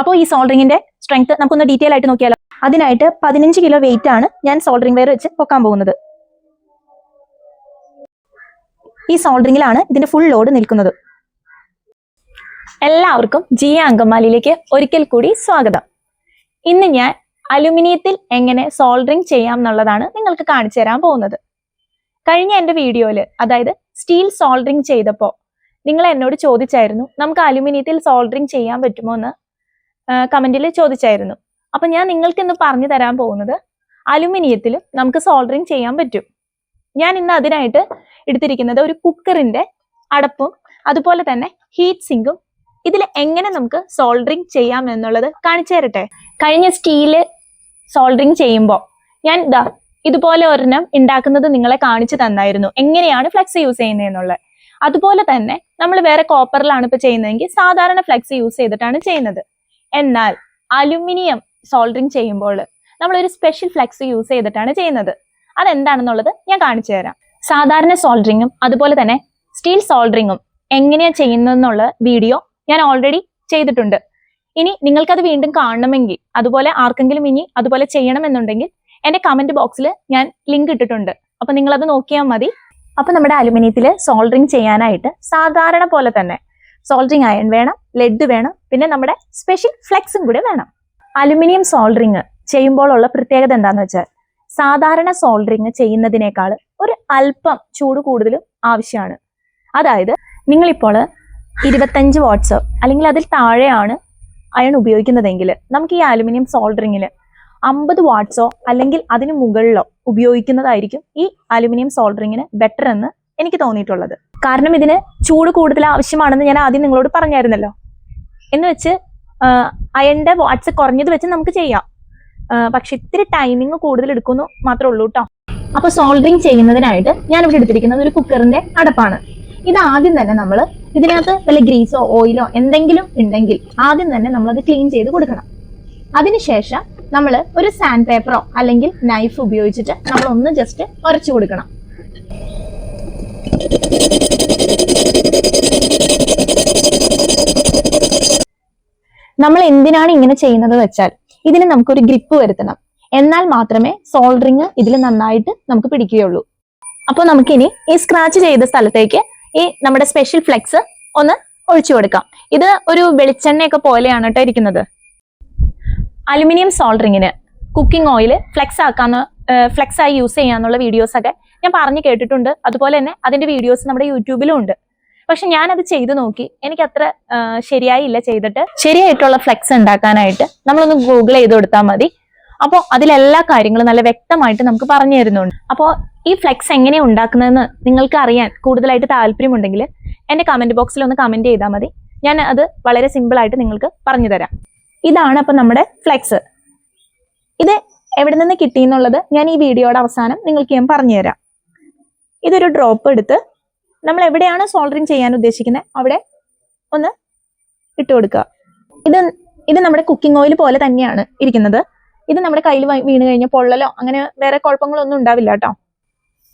അപ്പോൾ ഈ സോൾഡറിങ്ങിന്റെ സ്ട്രെങ്ത് നമുക്കൊന്ന് ഡീറ്റെയിൽ ആയിട്ട് നോക്കിയാലോ? അതിനായിട്ട് പതിനഞ്ച് കിലോ വെയിറ്റ് ആണ് ഞാൻ സോൾഡറിംഗ് വയർ വെച്ച് പൊക്കാൻ പോകുന്നത്. ഈ സോൾഡറിങ്ങിലാണ് ഇതിന്റെ ഫുൾ ലോഡ് നിൽക്കുന്നത്. എല്ലാവർക്കും ജിയ അങ്കമാലിയിലേക്ക് ഒരിക്കൽ കൂടി സ്വാഗതം. ഇന്ന് ഞാൻ അലുമിനിയത്തിൽ എങ്ങനെ സോൾഡറിങ് ചെയ്യാം എന്നുള്ളതാണ് നിങ്ങൾക്ക് കാണിച്ചു തരാൻ പോകുന്നത്. കഴിഞ്ഞ എന്റെ വീഡിയോയിൽ അതായത് സ്റ്റീൽ സോൾഡറിങ് ചെയ്തപ്പോൾ നിങ്ങൾ എന്നോട് ചോദിച്ചായിരുന്നു നമുക്ക് അലുമിനിയത്തിൽ സോൾഡറിങ് ചെയ്യാൻ പറ്റുമോ എന്ന്. കമന്റിൽ ചോദിച്ചായിരുന്നു. അപ്പൊ ഞാൻ നിങ്ങൾക്ക് ഇന്ന് പറഞ്ഞു തരാൻ പോകുന്നത് അലുമിനിയത്തിൽ നമുക്ക് സോൾഡറിങ് ചെയ്യാൻ പറ്റും. ഞാൻ ഇന്ന് അതിനായിട്ട് എടുത്തിരിക്കുന്നത് ഒരു കുക്കറിന്റെ അടപ്പും അതുപോലെ തന്നെ ഹീറ്റ് സിങ്കും ഇതിൽ എങ്ങനെ നമുക്ക് സോൾഡറിങ് ചെയ്യാം എന്നുള്ളത് കാണിച്ചു തരട്ടെ? കഴിഞ്ഞ സ്റ്റീൽ സോൾഡറിങ് ചെയ്യുമ്പോൾ ഞാൻ ഇതാ ഇതുപോലെ ഒരെണ്ണം ഉണ്ടാക്കുന്നത് നിങ്ങളെ കാണിച്ചു തന്നായിരുന്നു. എങ്ങനെയാണ് ഫ്ലെക്സ് യൂസ് ചെയ്യുന്നതെന്നുള്ളത് അതുപോലെ തന്നെ നമ്മൾ വേറെ കോപ്പറിലാണ് ഇപ്പൊ ചെയ്യുന്നതെങ്കിൽ സാധാരണ ഫ്ലെക്സ് യൂസ് ചെയ്തിട്ടാണ് ചെയ്യുന്നത്. എന്നാൽ അലുമിനിയം സോൾഡറിങ് ചെയ്യുമ്പോൾ നമ്മൾ ഒരു സ്പെഷ്യൽ ഫ്ലെക്സ് യൂസ് ചെയ്തിട്ടാണ് ചെയ്യുന്നത്. അതെന്താണെന്നുള്ളത് ഞാൻ കാണിച്ചു തരാം. സാധാരണ സോൾഡറിങ്ങും അതുപോലെ തന്നെ സ്റ്റീൽ സോൾഡറിങ്ങും എങ്ങനെയാണ് ചെയ്യുന്നതെന്നുള്ള വീഡിയോ ഞാൻ ഓൾറെഡി ചെയ്തിട്ടുണ്ട്. ഇനി നിങ്ങൾക്കത് വീണ്ടും കാണണമെങ്കിൽ അതുപോലെ ആർക്കെങ്കിലും ഇനി അതുപോലെ ചെയ്യണമെന്നുണ്ടെങ്കിൽ എന്റെ കമന്റ് ബോക്സിൽ ഞാൻ ലിങ്ക് ഇട്ടിട്ടുണ്ട്. അപ്പൊ നിങ്ങളത് നോക്കിയാൽ മതി. അപ്പൊ നമ്മുടെ അലുമിനിയത്തിൽ സോൾഡറിങ് ചെയ്യാനായിട്ട് സാധാരണ പോലെ തന്നെ സോൾഡറിങ് അയൺ വേണം ലെഡ് വേണം പിന്നെ നമ്മുടെ സ്പെഷ്യൽ ഫ്ലെക്സും കൂടെ വേണം. അലുമിനിയം സോൾഡറിങ് ചെയ്യുമ്പോഴുള്ള പ്രത്യേകത എന്താന്ന് വെച്ചാൽ സാധാരണ സോൾഡറിങ് ചെയ്യുന്നതിനേക്കാൾ ഒരു അല്പം ചൂട് കൂടുതലും ആവശ്യമാണ്. അതായത് നിങ്ങളിപ്പോൾ ഇരുപത്തഞ്ച് വാട്ട്സ് അല്ലെങ്കിൽ അതിൽ താഴെയാണ് അയൺ ഉപയോഗിക്കുന്നതെങ്കിൽ നമുക്ക് ഈ അലുമിനിയം സോൾഡറിങ്ങിൽ അമ്പത് വാട്ട്സോ അല്ലെങ്കിൽ അതിന് മുകളിലോ ഉപയോഗിക്കുന്നതായിരിക്കും ഈ അലുമിനിയം സോൾഡറിങ്ങിന് ബെറ്റർ എന്ന് എനിക്ക് തോന്നിയിട്ടുള്ളത്. കാരണം ഇതിന് ചൂട് കൂടുതൽ ആവശ്യമാണെന്ന് ഞാൻ ആദ്യം നിങ്ങളോട് പറഞ്ഞായിരുന്നല്ലോ. എന്ന് വെച്ച് അയണിന്റെ വാട്സ് കുറഞ്ഞത് വെച്ച് നമുക്ക് ചെയ്യാം. പക്ഷെ ഇത്തിരി ടൈമിങ് കൂടുതൽ എടുക്കുന്നു മാത്രമേ ഉള്ളൂ കേട്ടോ അപ്പൊ സോൾഡറിങ് ചെയ്യുന്നതിനായിട്ട് ഞാൻ ഇവിടെ എടുത്തിരിക്കുന്നത് ഒരു കുക്കറിന്റെ അടപ്പാണ്. ഇത് ആദ്യം തന്നെ നമ്മൾ ഇതിനകത്ത് വല്ല ഗ്രീസോ ഓയിലോ എന്തെങ്കിലും ഉണ്ടെങ്കിൽ ആദ്യം തന്നെ നമ്മൾ അത് ക്ലീൻ ചെയ്ത് കൊടുക്കണം. അതിനുശേഷം നമ്മൾ ഒരു സാൻഡ് പേപ്പറോ അല്ലെങ്കിൽ നൈഫ് ഉപയോഗിച്ചിട്ട് നമ്മൾ ഒന്ന് ജസ്റ്റ് ഉരച്ചു കൊടുക്കണം. നമ്മൾ എന്തിനാണ് ഇങ്ങനെ ചെയ്യുന്നത് വെച്ചാൽ ഇതിന് നമുക്കൊരു ഗ്രിപ്പ് വരുത്തണം. എന്നാൽ മാത്രമേ സോൾഡറിങ് ഇതിൽ നന്നായിട്ട് നമുക്ക് പിടിക്കുകയുള്ളൂ. അപ്പോൾ നമുക്കിനി ഈ സ്ക്രാച്ച് ചെയ്ത സ്ഥലത്തേക്ക് ഈ നമ്മുടെ സ്പെഷ്യൽ ഫ്ലെക്സ് ഒന്ന് ഒഴിച്ചു കൊടുക്കാം. ഇത് ഒരു വെളിച്ചെണ്ണയൊക്കെ പോലെയാണ് കേട്ടോ ഇരിക്കുന്നത്. അലുമിനിയം സോൾഡറിങ്ങിന് കുക്കിംഗ് ഓയിൽ ഫ്ലെക്സ് ആക്കാന്ന് ഫ്ലെക്സ് ആയി യൂസ് ചെയ്യാന്നുള്ള വീഡിയോസ് ഒക്കെ ഞാൻ പറഞ്ഞു കേട്ടിട്ടുണ്ട്. അതുപോലെ തന്നെ അതിന്റെ വീഡിയോസ് നമ്മുടെ യൂട്യൂബിലും ഉണ്ട്. പക്ഷെ ഞാനത് ചെയ്തു നോക്കി. എനിക്ക് അത്ര ശരിയായില്ല ചെയ്തിട്ട്. ശരിയായിട്ടുള്ള ഫ്ലെക്സ് ഉണ്ടാക്കാനായിട്ട് നമ്മളൊന്ന് ഗൂഗിൾ ചെയ്ത് കൊടുത്താൽ മതി. അപ്പോൾ അതിലെല്ലാ കാര്യങ്ങളും നല്ല വ്യക്തമായിട്ട് നമുക്ക് പറഞ്ഞു തരുന്നുണ്ട്. അപ്പോൾ ഈ ഫ്ലെക്സ് എങ്ങനെയാണ് ഉണ്ടാക്കുന്നതെന്ന് നിങ്ങൾക്ക് അറിയാൻ കൂടുതലായിട്ട് താല്പര്യമുണ്ടെങ്കിൽ എന്റെ കമന്റ് ബോക്സിൽ ഒന്ന് കമന്റ് ചെയ്താൽ മതി. ഞാൻ അത് വളരെ സിമ്പിളായിട്ട് നിങ്ങൾക്ക് പറഞ്ഞു തരാം. ഇതാണ് അപ്പം നമ്മുടെ ഫ്ലെക്സ് ഇത് എവിടെ നിന്ന് കിട്ടി എന്നുള്ളത് ഞാൻ ഈ വീഡിയോയുടെ അവസാനം നിങ്ങൾക്ക് ഞാൻ പറഞ്ഞു തരാം. ഇതൊരു ഡ്രോപ്പ് എടുത്ത് നമ്മൾ എവിടെയാണ് സോൾഡറിങ് ചെയ്യാൻ ഉദ്ദേശിക്കുന്നത്? അവിടെ ഒന്ന് ഇട്ട് കൊടുക്കുക. ഇത് ഇത് നമ്മുടെ കുക്കിംഗ് ഓയിൽ പോലെ തന്നെയാണ് ഇരിക്കുന്നത്. ഇത് നമ്മുടെ കയ്യിൽ വീണ് കഴിഞ്ഞാൽ പൊള്ളലോ അങ്ങനെ വേറെ കുഴപ്പങ്ങളൊന്നും ഉണ്ടാവില്ല കേട്ടോ.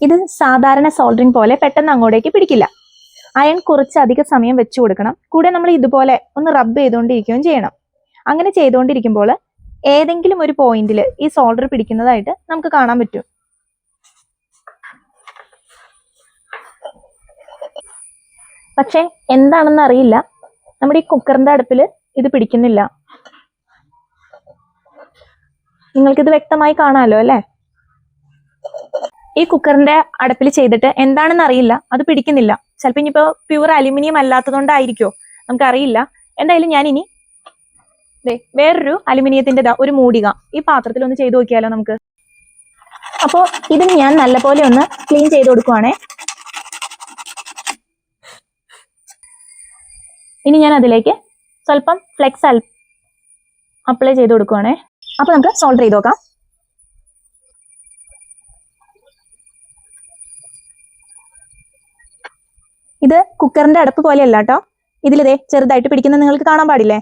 ഇത് സാധാരണ സോൾഡറിങ് പോലെ പെട്ടെന്ന് അങ്ങോട്ടേക്ക് പിടിക്കില്ല. അയൺ കുറച്ച് അധിക സമയം വെച്ചു കൊടുക്കണം. കൂടെ നമ്മൾ ഇതുപോലെ ഒന്ന് റബ്ബ് ചെയ്തുകൊണ്ടിരിക്കുകയും ചെയ്യണം. അങ്ങനെ ചെയ്തുകൊണ്ടിരിക്കുമ്പോൾ ഏതെങ്കിലും ഒരു പോയിന്റിൽ ഈ സോൾഡർ പിടിക്കുന്നതായിട്ട് നമുക്ക് കാണാൻ പറ്റും. പക്ഷെ എന്താണെന്ന് അറിയില്ല. നമ്മുടെ ഈ കുക്കറിന്റെ അടുപ്പിൽ ഇത് പിടിക്കുന്നില്ല. നിങ്ങൾക്കിത് വ്യക്തമായി കാണാമല്ലോ അല്ലേ? ഈ കുക്കറിന്റെ അടുപ്പിൽ ചെയ്തിട്ട് എന്താണെന്ന് അറിയില്ല. അത് പിടിക്കുന്നില്ല. ചിലപ്പോൾ ഇനിയിപ്പോ പ്യൂർ അലുമിനിയം അല്ലാത്തതുകൊണ്ടായിരിക്കോ? നമുക്കറിയില്ല. എന്തായാലും ഞാൻ ഇനി ദേ വേറൊരു അലുമിനിയത്തിന്റെ ദാ ഒരു മൂടിക ഈ പാത്രത്തിൽ ഒന്ന് ചെയ്തു നോക്കിയാലോ നമുക്ക്? അപ്പോൾ ഇതിന് ഞാൻ നല്ലപോലെ ഒന്ന് ക്ലീൻ ചെയ്ത് കൊടുക്കുവാണേ. ഇനി ഞാൻ അതിലേക്ക് സ്വല്പം ഫ്ലെക്സ് അപ്ലൈ ചെയ്ത് കൊടുക്കുവാണേ. അപ്പൊ നമുക്ക് സോൾഡർ ചെയ്ത് നോക്കാം. ഇത് കുക്കറിന്റെ അടപ്പ് പോലെയല്ല കേട്ടോ ഇതിലിതേ ചെറുതായിട്ട് പിടിക്കുന്നത് നിങ്ങൾക്ക് കാണാൻ പാടില്ലേ?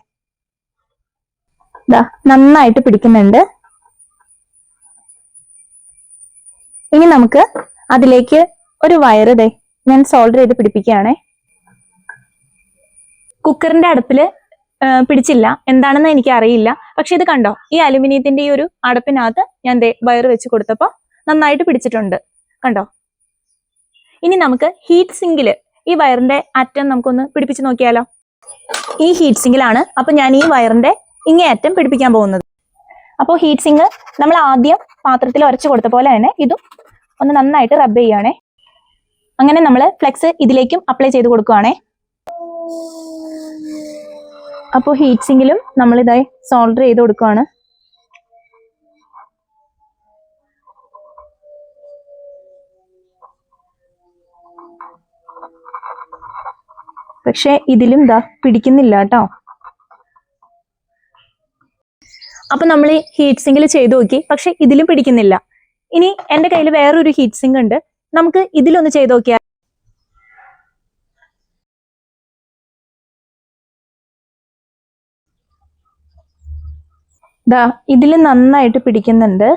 നന്നായിട്ട് പിടിക്കുന്നുണ്ട്. ഇനി നമുക്ക് അതിലേക്ക് ഒരു വയറ് ദേ ഞാൻ സോൾഡർ ചെയ്ത് പിടിപ്പിക്കുകയാണേ. കുക്കറിന്റെ അടുപ്പിൽ പിടിച്ചില്ല. എന്താണെന്ന് എനിക്ക് അറിയില്ല പക്ഷെ ഇത് കണ്ടോ? ഈ അലുമിനിയത്തിന്റെ ഈ ഒരു അടപ്പിനകത്ത് ഞാൻ വയർ വെച്ച് കൊടുത്തപ്പോൾ നന്നായിട്ട് പിടിച്ചിട്ടുണ്ട്. കണ്ടോ? ഇനി നമുക്ക് ഹീറ്റ് സിങ്കിൽ ഈ വയറിന്റെ അറ്റം നമുക്കൊന്ന് പിടിപ്പിച്ച് നോക്കിയാലോ? ഈ ഹീറ്റ് സിങ്കിലാണ് അപ്പൊ ഞാൻ ഈ വയറിന്റെ ഇങ്ങേ അറ്റം പിടിപ്പിക്കാൻ പോകുന്നത്. അപ്പോൾ ഹീറ്റ് സിങ്ക് നമ്മൾ ആദ്യം പാത്രത്തിൽ ഉരച്ചു കൊടുത്ത പോലെ തന്നെ ഇതും ഒന്ന് നന്നായിട്ട് റബ്ബ് ചെയ്യുകയാണേ അങ്ങനെ നമ്മൾ ഫ്ലെക്സ് ഇതിലേക്കും അപ്ലൈ ചെയ്ത് കൊടുക്കുവാണേ. അപ്പോൾ ഹീറ്റ് സിങ്കിലും നമ്മൾ ഇതായി സോൾഡർ ചെയ്ത് കൊടുക്കുവാണ്. പക്ഷേ ഇതിലും ഇതാ പിടിക്കുന്നില്ല കേട്ടോ. അപ്പൊ നമ്മൾ ഹീറ്റ് സിങ്കിൽ ചെയ്തു നോക്കി. പക്ഷെ ഇതിലും പിടിക്കുന്നില്ല. ഇനി എന്റെ കയ്യിൽ വേറൊരു ഹീറ്റ് സിങ്ക് ഉണ്ട്. നമുക്ക് ഇതിലൊന്ന് ചെയ്ത് നോക്കിയാൽ ദാ ഇതിൽ നന്നായിട്ട് പിടിക്കുന്നുണ്ട്.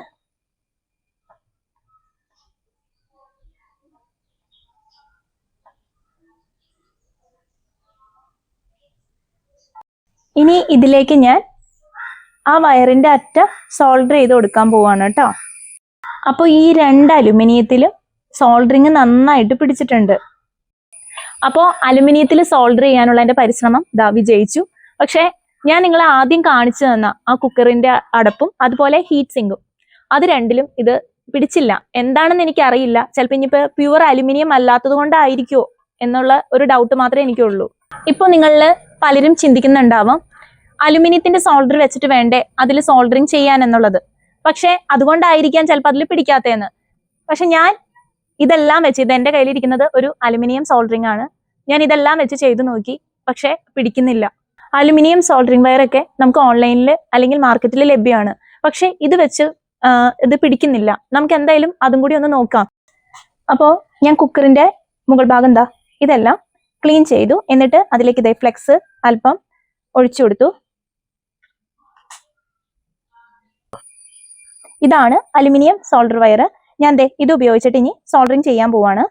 ഇനി ഇതിലേക്ക് ഞാൻ ആ വയറിന്റെ അറ്റ സോൾഡർ ചെയ്ത് കൊടുക്കാൻ പോവാണ് കേട്ടോ അപ്പോൾ ഈ രണ്ട് അലുമിനിയത്തിലും സോൾഡറിങ് നന്നായിട്ട് പിടിച്ചിട്ടുണ്ട്. അപ്പോൾ അലുമിനിയത്തിൽ സോൾഡർ ചെയ്യാനുള്ള എന്റെ പരിശ്രമം ദാ വിജയിച്ചു. പക്ഷേ ഞാൻ നിങ്ങളെ ആദ്യം കാണിച്ചു തന്ന ആ കുക്കറിന്റെ അടപ്പും അതുപോലെ ഹീറ്റ് സിങ്കും അത് രണ്ടിലും ഇത് പിടിച്ചില്ല. എന്താണെന്ന് എനിക്ക് അറിയില്ല ചിലപ്പോൾ ഇനിയിപ്പോൾ പ്യുവർ അലുമിനിയം അല്ലാത്തത് കൊണ്ടായിരിക്കുമോ എന്നുള്ള ഒരു ഡൗട്ട് മാത്രമേ എനിക്കുള്ളൂ. ഇപ്പോൾ നിങ്ങളിൽ പലരും ചിന്തിക്കുന്നുണ്ടാവാം അലുമിനിയത്തിന്റെ സോൾഡർ വെച്ചിട്ട് വേണ്ടേ അതിൽ സോൾഡറിങ് ചെയ്യാൻ എന്നുള്ളത്. പക്ഷേ അതുകൊണ്ടായിരിക്കാം ചിലപ്പോൾ അതിൽ പിടിക്കാത്തതെന്ന് പക്ഷെ ഞാൻ ഇതെല്ലാം വെച്ച് ഇത് എന്റെ കയ്യിലിരിക്കുന്നത് ഒരു അലുമിനിയം സോൾഡറിങ് ആണ്. ഞാൻ ഇതെല്ലാം വെച്ച് ചെയ്തു നോക്കി പക്ഷേ പിടിക്കുന്നില്ല. അലുമിനിയം സോൾഡറിംഗ് വയറൊക്കെ നമുക്ക് ഓൺലൈനിൽ അല്ലെങ്കിൽ മാർക്കറ്റിൽ ലഭ്യമാണ്. പക്ഷേ ഇത് വെച്ച് ഇത് പിടിക്കുന്നില്ല. നമുക്ക് എന്തായാലും അതും കൂടി ഒന്ന് നോക്കാം. അപ്പോൾ ഞാൻ കുക്കറിന്റെ മുകൾ ഭാഗം എന്താ? ഇതെല്ലാം ക്ലീൻ ചെയ്തു. എന്നിട്ട് അതിലേക്ക് ഇതേ ഫ്ലെക്സ് അല്പം ഒഴിച്ചു കൊടുത്തു. ഇതാണ് അലുമിനിയം സോൾഡർ വയർ ഞാൻ ദേ ഇത് ഉപയോഗിച്ചിട്ട് ഇനി സോൾഡറിങ് ചെയ്യാൻ പോവാണ്.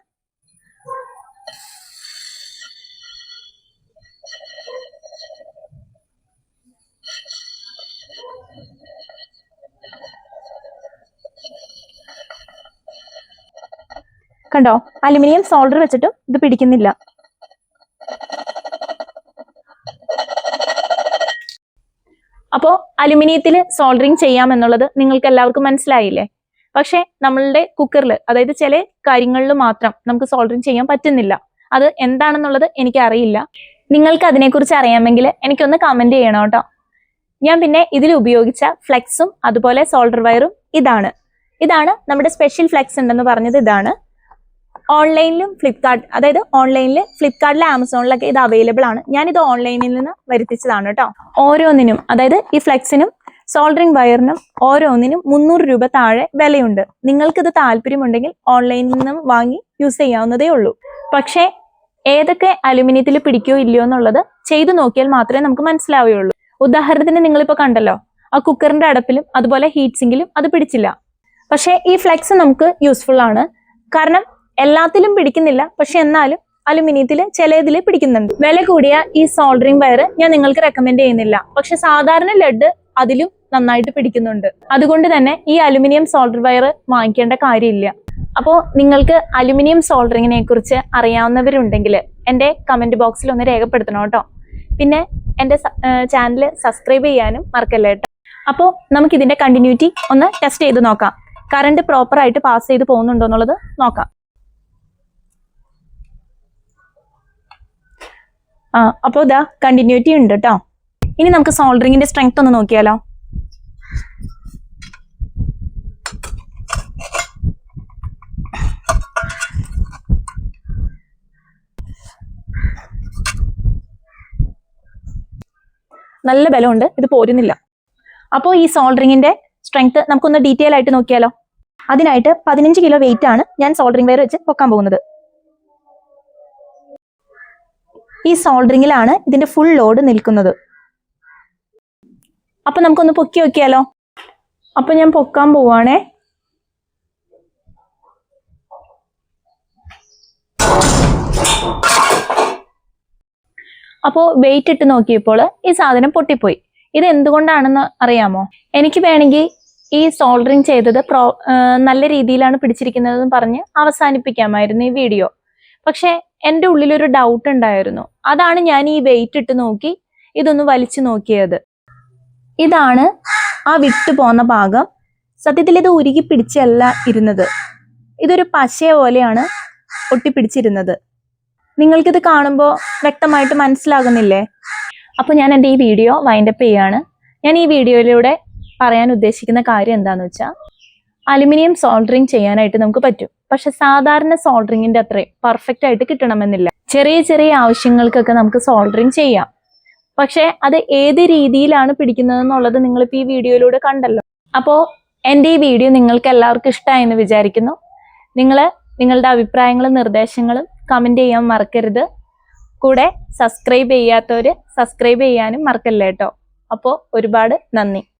കണ്ടോ? അലുമിനിയം സോൾഡർ വെച്ചിട്ടും ഇത് പിടിക്കുന്നില്ല. അപ്പോ അലുമിനിയത്തിൽ സോൾഡറിങ് ചെയ്യാമെന്നുള്ളത് നിങ്ങൾക്ക് എല്ലാവർക്കും മനസ്സിലായില്ലേ? പക്ഷെ നമ്മളുടെ കുക്കറിൽ അതായത് ചില കാര്യങ്ങളിൽ മാത്രം നമുക്ക് സോൾഡറിങ് ചെയ്യാൻ പറ്റുന്നില്ല. അത് എന്താണെന്നുള്ളത് എനിക്ക് അറിയില്ല നിങ്ങൾക്ക് അതിനെക്കുറിച്ച് അറിയാമെങ്കിൽ എനിക്കൊന്ന് കമന്റ് ചെയ്യണം കേട്ടോ. ഞാൻ പിന്നെ ഇതിൽ ഉപയോഗിച്ച ഫ്ലെക്സും അതുപോലെ സോൾഡർ വയറും ഇതാണ്. ഇതാണ് നമ്മുടെ സ്പെഷ്യൽ ഫ്ലെക്സ് ഉണ്ടെന്ന് പറഞ്ഞത് ഇതാണ്. ഓൺലൈനിലും ഫ്ലിപ്കാർട്ട് അതായത് ഓൺലൈനിൽ ഫ്ലിപ്കാർട്ടിലും ആമസോണിലൊക്കെ ഇത് അവൈലബിൾ ആണ്. ഞാൻ ഇത് ഓൺലൈനിൽ നിന്ന് വരുത്തിച്ചതാണ് കേട്ടോ. ഓരോന്നിനും അതായത് ഈ ഫ്ലെക്സിനും സോൾഡറിംഗ് വയറിനും ഓരോന്നിനും മുന്നൂറ് രൂപ താഴെ വിലയുണ്ട്. നിങ്ങൾക്കിത് താല്പര്യമുണ്ടെങ്കിൽ ഓൺലൈനിൽ നിന്നും വാങ്ങി യൂസ് ചെയ്യാവുന്നതേ ഉള്ളൂ. പക്ഷേ ഏതൊക്കെ അലുമിനിയത്തിൽ പിടിക്കോ ഇല്ലയോ എന്നുള്ളത് ചെയ്തു നോക്കിയാൽ മാത്രമേ നമുക്ക് മനസ്സിലാവുകയുള്ളൂ. ഉദാഹരണത്തിന് നിങ്ങളിപ്പോൾ കണ്ടല്ലോ ആ കുക്കറിന്റെ അടപ്പിലും അതുപോലെ ഹീറ്റ് സിങ്കിലും അത് പിടിച്ചില്ല. പക്ഷേ ഈ ഫ്ലെക്സ് നമുക്ക് യൂസ്ഫുൾ ആണ്. കാരണം എല്ലാത്തിലും പിടിക്കുന്നില്ല. പക്ഷെ എന്നാലും അലുമിനിയത്തിൽ ചിലതിൽ പിടിക്കുന്നുണ്ട്. വില കൂടിയ ഈ സോൾഡറിംഗ് വയർ ഞാൻ നിങ്ങൾക്ക് റെക്കമെൻഡ് ചെയ്യുന്നില്ല. പക്ഷെ സാധാരണ ലെഡ് അതിലും നന്നായിട്ട് പിടിക്കുന്നുണ്ട്. അതുകൊണ്ട് തന്നെ ഈ അലുമിനിയം സോൾഡർ വയർ വാങ്ങിക്കേണ്ട കാര്യമില്ല. അപ്പോൾ നിങ്ങൾക്ക് അലുമിനിയം സോൾഡറിങ്ങിനെ കുറിച്ച് അറിയാവുന്നവരുണ്ടെങ്കിൽ എന്റെ കമന്റ് ബോക്സിൽ ഒന്ന് രേഖപ്പെടുത്തണം കേട്ടോ. പിന്നെ എന്റെ ചാനൽ സബ്സ്ക്രൈബ് ചെയ്യാനും മറക്കല്ല കേട്ടോ. അപ്പോൾ നമുക്ക് ഇതിന്റെ കണ്ടിന്യൂറ്റി ഒന്ന് ടെസ്റ്റ് ചെയ്ത് നോക്കാം. കറണ്ട് പ്രോപ്പറായിട്ട് പാസ് ചെയ്ത് പോകുന്നുണ്ടോ എന്നുള്ളത് നോക്കാം. ആ അപ്പോൾ ഇതാ കണ്ടിന്യൂറ്റി ഉണ്ട് കേട്ടോ ഇനി നമുക്ക് സോൾഡറിങ്ങിന്റെ സ്ട്രെങ്ത് ഒന്ന് നോക്കിയാലോ? നല്ല ബലമുണ്ട് ഇത് പോരുന്നില്ല. അപ്പോൾ ഈ സോൾഡറിങ്ങിന്റെ സ്ട്രെങ്ത് നമുക്കൊന്ന് ഡീറ്റെയിൽ ആയിട്ട് നോക്കിയാലോ? അതിനായിട്ട് പതിനഞ്ച് കിലോ വെയിറ്റ് ആണ് ഞാൻ സോൾഡറിംഗ് വയർ വെച്ച് പൊക്കാൻ പോകുന്നത്. ഈ സോൾഡറിങ്ങിലാണ് ഇതിന്റെ ഫുൾ ലോഡ് നിൽക്കുന്നത്. അപ്പൊ നമുക്കൊന്ന് പൊക്കി നോക്കിയാലോ? അപ്പൊ ഞാൻ പൊക്കാൻ പോവാണേ. അപ്പോൾ വെയിറ്റ് ഇട്ട് നോക്കിയപ്പോൾ ഈ സാധനം പൊട്ടിപ്പോയി. ഇത് എന്തുകൊണ്ടാണെന്ന് അറിയാമോ? എനിക്ക് വേണമെങ്കിൽ ഈ സോൾഡറിങ് ചെയ്തത് പ്രോ നല്ല രീതിയിലാണ് പിടിച്ചിരിക്കുന്നതെന്ന് പറഞ്ഞ് അവസാനിപ്പിക്കാമായിരുന്നു ഈ വീഡിയോ പക്ഷെ എന്റെ ഉള്ളിലൊരു ഡൗട്ട് ഉണ്ടായിരുന്നു. അതാണ് ഞാൻ ഈ വെയിറ്റ് ഇട്ട് നോക്കി ഇതൊന്ന് വലിച്ചു നോക്കിയത്. ഇതാണ് ആ വിട്ടു പോന്ന ഭാഗം സത്യത്തിൽ ഇത് ഉരുകി പിടിച്ചല്ല ഇരുന്നത്. ഇതൊരു പശയെ പോലെയാണ് ഒട്ടിപ്പിടിച്ചിരുന്നത് നിങ്ങൾക്കിത് കാണുമ്പോൾ വ്യക്തമായിട്ട് മനസ്സിലാകുന്നില്ലേ? അപ്പോൾ ഞാൻ എന്റെ ഈ വീഡിയോ വൈൻഡപ്പ് ചെയ്യാണ്. ഞാൻ ഈ വീഡിയോയിലൂടെ പറയാൻ ഉദ്ദേശിക്കുന്ന കാര്യം എന്താണെന്ന് വെച്ചാൽ അലുമിനിയം സോൾഡറിങ് ചെയ്യാനായിട്ട് നമുക്ക് പറ്റും. പക്ഷെ സാധാരണ സോൾഡറിങ്ങിന്റെ അത്രയും പെർഫെക്റ്റ് ആയിട്ട് കിട്ടണമെന്നില്ല. ചെറിയ ചെറിയ ആവശ്യങ്ങൾക്കൊക്കെ നമുക്ക് സോൾഡറിങ് ചെയ്യാം. പക്ഷെ അത് ഏത് രീതിയിലാണ് പിടിക്കുന്നത് എന്നുള്ളത് നിങ്ങളിപ്പോൾ ഈ വീഡിയോയിലൂടെ കണ്ടല്ലോ. അപ്പോൾ എന്റെ ഈ വീഡിയോ നിങ്ങൾക്ക് എല്ലാവർക്കും ഇഷ്ടമായെന്ന് വിചാരിക്കുന്നു. നിങ്ങൾ നിങ്ങളുടെ അഭിപ്രായങ്ങളും നിർദ്ദേശങ്ങളും കമന്റ് ചെയ്യാൻ മറക്കരുത്. കൂടെ സബ്സ്ക്രൈബ് ചെയ്യാത്തവർ സബ്സ്ക്രൈബ് ചെയ്യാനും മറക്കല്ലേട്ടോ അപ്പോൾ ഒരുപാട് നന്ദി.